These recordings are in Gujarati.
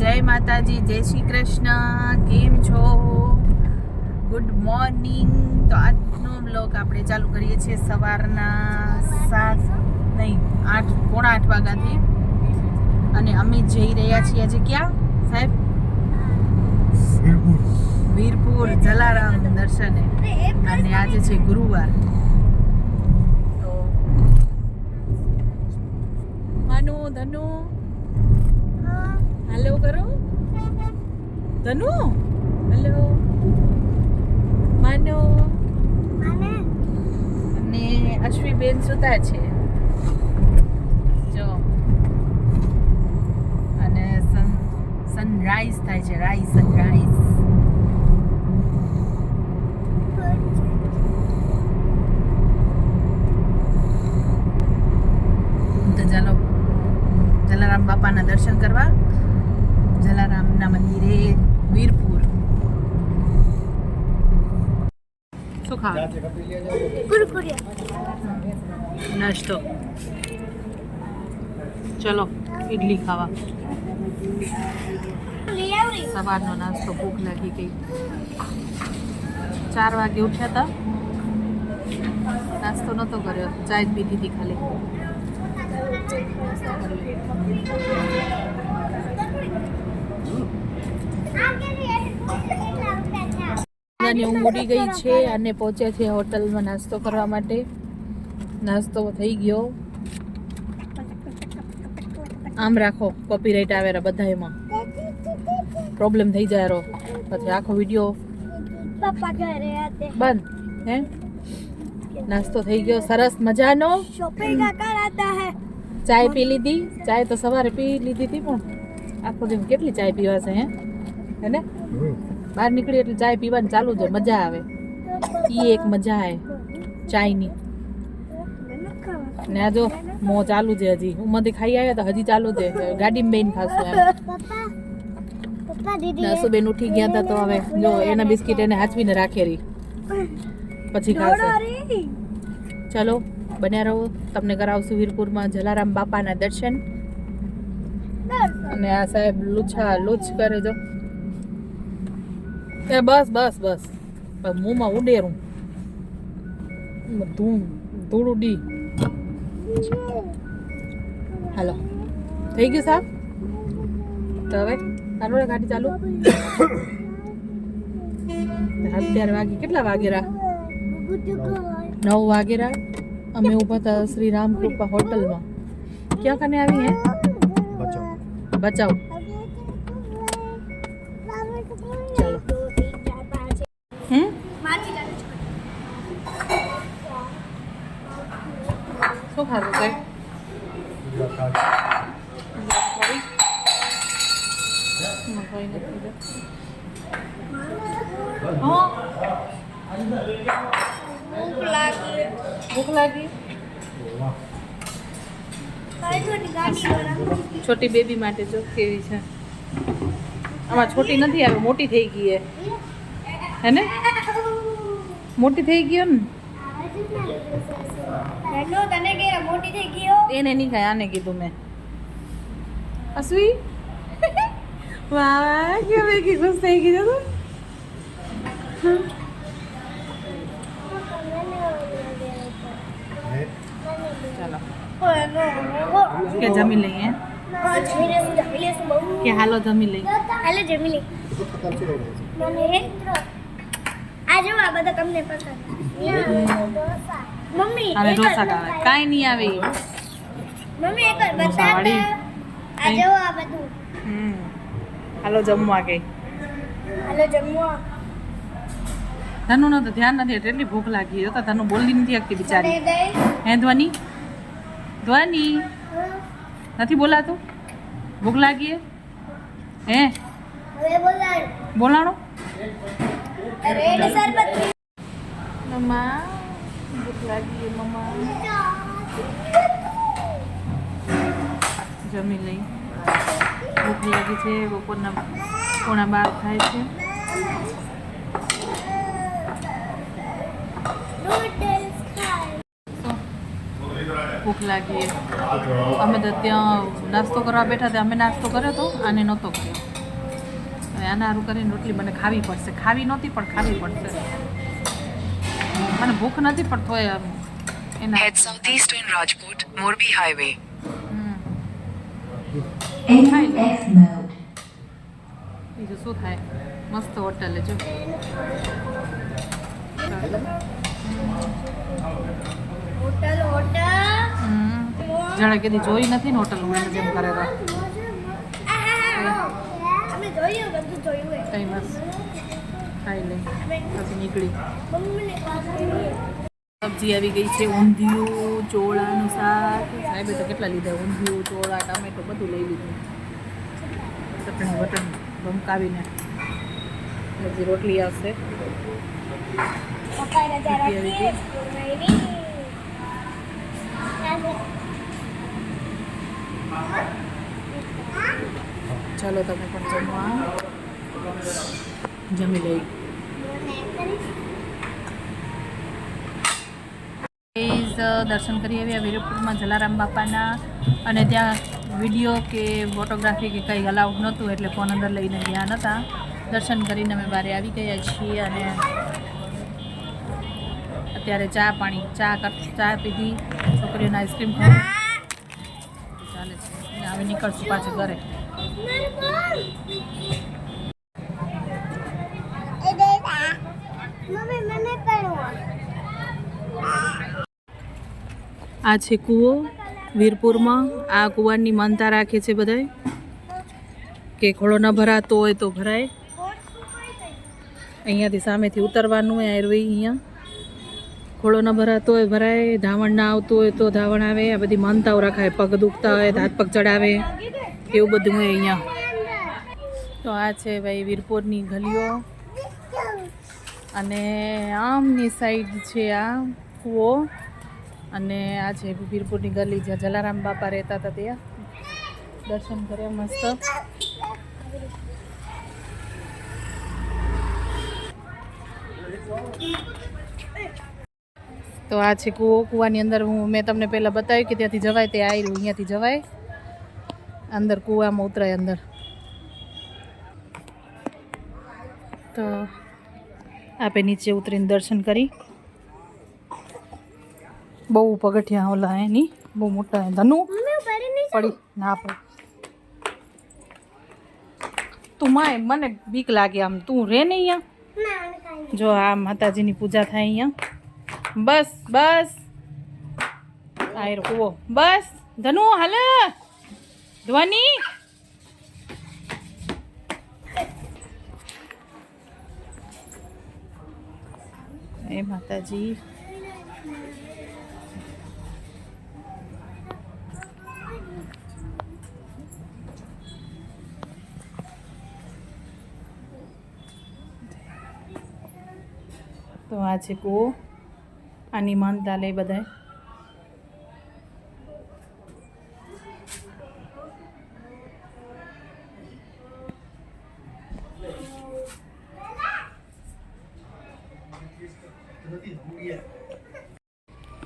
જય માતાજી જય શ્રી કૃષ્ણ કેમ છો? ગુડ મોર્નિંગ તો આજનો બ્લોગ આપણે ચાલુ કરીએ છીએ સવારના સાત નહીં આઠ પોણા આઠ વાગ્યાથી. અને અમે જઈ રહ્યા છીએ આજે ક્યાં? સાહેબ? વીરપુર. જલારામ દર્શને. અને આજે છે ગુરુવાર. તો માનું ધનુ? હેલો કરો? ધનુ? હેલો માનો? અને અશ્વીબેન સુતા છે. જો. અને સન સનરાઈઝ થાય છે રાઈઝ સનરાઈઝ તો ચાલો જલારામ બાપાના દર્શન કરવા. જલારામના મંદિરે વીરપુર. શું ખાવા? નાસ્તો. ચલો ઇડલી ખાવા. સવારનો નાસ્તો ભૂખ લાગી ગઈ. ચાર વાગે ઉઠ્યા હતા નાસ્તો નહોતો કર્યો. ચાય જ પીધી હતી ખાલી. નાસ્તો કર્યો અને હું ઉડી ગઈ છે અને પહોંચ્યા છે હોટલમાં નાસ્તો કરવા માટે. નાસ્તો થઈ ગયો. આમ રાખો કોપી કોપીરાઇટ આવે બધા એમાં પ્રોબ્લેમ થઈ જાય રો. પછી આખો વીડિયો બંધ હે? નાસ્તો થઈ ગયો. સરસ મજાનો. ચાય પી લીધી. ચાય તો સવારે પી લીધી હતી પણ. આખો દિન કેટલી ચાય પીવાશે હે? હેને? બહાર નીકળી એટલે ચાય પીવાની ચાલુ જ હોય, મજા આવે. એ એક મજા આવે ચાયની. ને જો, મો ચાલુ છે હજી. હું ઉમાંથી ખાઈ આવ્યા તો હજી ચાલુ છે. ગાડીમાં બેન ખાશું એમ. નસુબેન ઉઠી ગયા હતા તો હવે જો એના બિસ્કિટ એને હાચવીને રાખેલી પછી ખાશે. ચલો, બન્યા રહો. તમને કરાવશું વીરપુરમાં જલારામ બાપાના દર્શન. અને આ સાહેબ લુછા લુછ કરે જો. એ બસ બસ બસ. બસ મોંમાં ઉડેરું. ધૂમ ધૂળ ઉડી. હાલો. થઈ ગયું સાહેબ? તો હવે ચાલો રે ગાડી ચાલુ. અત્યારે વાગે કેટલા વાગેરા નવ વાગેરા અમે ઊભા હતા શ્રી રામ કૃપા હોટલમાં. ક્યાં કને આવી હે? બચાવ. ચાલો ભૂખ લાગી છોટી બેબી માટે જો કેવી છે. આમાં છોટી નથી આવે, મોટી થઈ ગઈ હે હે ને? મોટી થઈ ગયો ને? તને કે મોટી થઈ ગયો એને નહીં ખાય આને કીધું મેં. અસવી વાહ કેવી કે ખુશ થઈ ગઈ તો? ચાલો. કે જમી લઈએ? કે હાલો જમી લઈએ? હાલે જમી લે મને આ જો આ બધા તમને પસંદ. મમ્મી અને ઢોસા ખાવા. કાંઈ નહીં આવે. મમ્મી એક વાર આ જો આ બધું. હમ. હાલો જમવા કે. હાલો જમવા. ધનુ નો તો ધ્યાન નથી એટલે એટલી ભૂખ લાગી તો ધનુ બોલી નથી શકતી બિચારી. હે ધ્વની? ધ્વની? નથી બોલાતું? ભૂખ લાગી હે? બોલાણો? બોલાણો રેડ શરબત મમ્મા. ભૂખ લાગી મમ્મા. જમી લઈ. ભૂખ લાગી છે, બપોરના પોણા બાર થાય છે. ભૂખ લાગી. અમે તો ત્યાં નાસ્તો કરવા બેઠા હતા. અમે નાસ્તો કર્યો હતો આને નહોતો કર્યો. આના સારું કરીને રોટલી મને ખાવી પડશે. ખાવી નહોતી, પણ ખાવી પડશે. મને ભૂખ નથી પણ તોય આમ એના head south east in Rajkot Morbi highway X mode. બીજું શું થાય? મસ્ત હોટલ જો. Hotel hotel. હમ. જાણે કદી જોઈ નથી ને હોટલ હું જેમ કરે તો. અમે જોયું બધું જોયું હે. કઈ બસ. ખાઈ લે. પછી નીકળી. સબ્જી આવી ગઈ છે ઊંધિયું ચોળાનું શાક. સાહેબે તો કેટલા લીધા? ઊંધિયું ચોળા ટામેટો બધું લઈ લીધું. ચટણી વટણ ભમકાવીને હજી રોટલી આવશે. આવી ગઈ. ચાલો તમે પણ જમવા. જમી લઈ. દર્શન કરી આવ્યા વીરપુરમાં જલારામ બાપાના. અને ત્યાં વીડિયો કે ફોટોગ્રાફી કે કંઈ અલાઉડ નહોતું એટલે ફોન અંદર લઈને ગયા નહોતા દર્શન કરીને અમે બારે આવી ગયા છીએ અને અત્યારે ચા પાણી ચા કર ચા પીધી. છોકરીઓને આઈસ્ક્રીમ ખાવા ચાલે છે. અને હવે નીકળશું પાછું ઘરે મમ્મી મને પણ આ છે કૂવો વીરપુરમાં. આ કૂવાની માનતા રાખે છે બધાય. કે ખોળો ન ભરાતો હોય તો ભરાય. અહીંયાથી સામેથી ઉતરવાનું હોય આયુર્વેદ અહીંયા. ખોળો ન ભરાતો હોય, ભરાય. ધાવણ ના આવતું હોય તો ધાવણ આવે. આ બધી માનતાઓ રખાય. પગ દુખતા હોય હાથ પગ ચડાવે. એવું બધું હોય અહીંયા. તો આ છે ભાઈ વીરપુરની ગલીઓ. અને આમની સાઈડ છે આ કૂવો. અને આ છે વીરપુરની ગલી, જ્યાં જલારામ બાપા રહેતા હતા ત્યાં. દર્શન કર્યા મસ્ત. તો આ છે કૂવો. કૂવાની અંદર હું, મેં તમને પહેલાં બતાવ્યું કે ત્યાંથી જવાય તે આવ્યું અહીંયાથી જવાય. અંદર કૂવામાં ઉતરાય અંદર. તો આપે નીચે ઉતરીને દર્શન કરી. બહુ પગથિયા ઓલા એની બહુ મોટા ધનુ પડી ના પડી તું માય મને બીક લાગે આમ. તું રે ને અહીંયા? જો આ માતાજીની પૂજા થાય અહીંયા. બસ બસ. આયર કુવો બસ. ધનુ હાલ. ધ્વની. માતાજી. તો આ છે કૂવો આની માનતા લે બધાય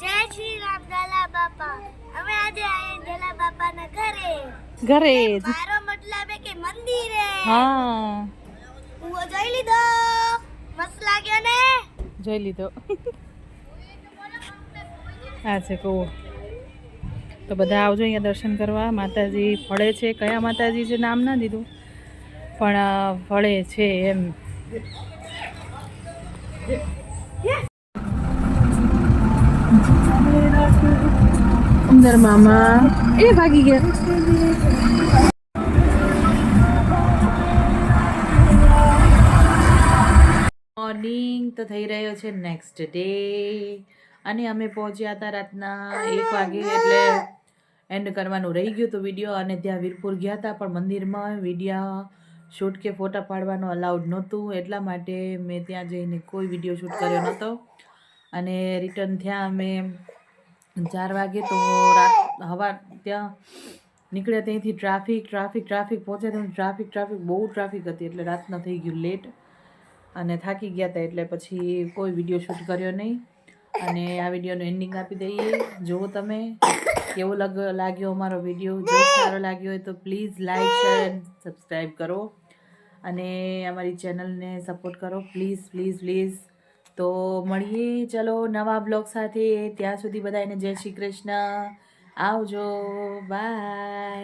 જય શ્રી રામ જલા બાપા અમે આજે જલા બાપાના ઘરે. ઘરે મારો મતલબ કે મંદિરે. હા. હું જોઈ લીધો? મસ્ત લાગ્યો ને? જોઈ લીધો. આ છે કહો તો બધા આવજો અહીંયા દર્શન કરવા. માતાજી ફળે છે. કયા માતાજી છે? નામ ના દીધું. પણ ફળે છે એમ. અંદર મામા એ ભાગી ગયા મોર્નિંગ તો થઈ રહ્યો છે નેક્સ્ટ ડે અને અમે પહોંચ્યા હતા રાતના એક વાગે, એટલે એન્ડ કરવાનું રહી ગયું હતું વીડિયો અને ત્યાં વીરપુર ગયા હતા, પણ મંદિરમાં વિડીયા શૂટ કે ફોટા પાડવાનો અલાઉડ નહોતું. એટલા માટે મેં ત્યાં જઈને કોઈ વીડિયો શૂટ કર્યો નહોતો. અને રિટર્ન થયા અમે ચાર વાગે તો રાત, હવા ત્યાં નીકળ્યા ત્યાંથી ટ્રાફિક ટ્રાફિક ટ્રાફિક પહોંચે ત્યાં ટ્રાફિક ટ્રાફિક, બહુ ટ્રાફિક હતી એટલે રાતના થઈ ગયું લેટ અને થાકી ગયા હતા એટલે પછી કોઈ વીડિયો શૂટ કર્યો નહીં. અને આ વિડીયોનું એન્ડિંગ આપી દઈએ. જુઓ તમે કેવો લાગ્યો અમારો વીડિયો જો સારો લાગ્યો હોય તો પ્લીઝ લાઇક શેર સબસ્ક્રાઈબ કરો. અને અમારી ચેનલને સપોર્ટ કરો. પ્લીઝ પ્લીઝ પ્લીઝ તો મળીએ. ચલો નવા બ્લોગ સાથે. ત્યાં સુધી બધાને જય શ્રી કૃષ્ણ. આવજો. બાય.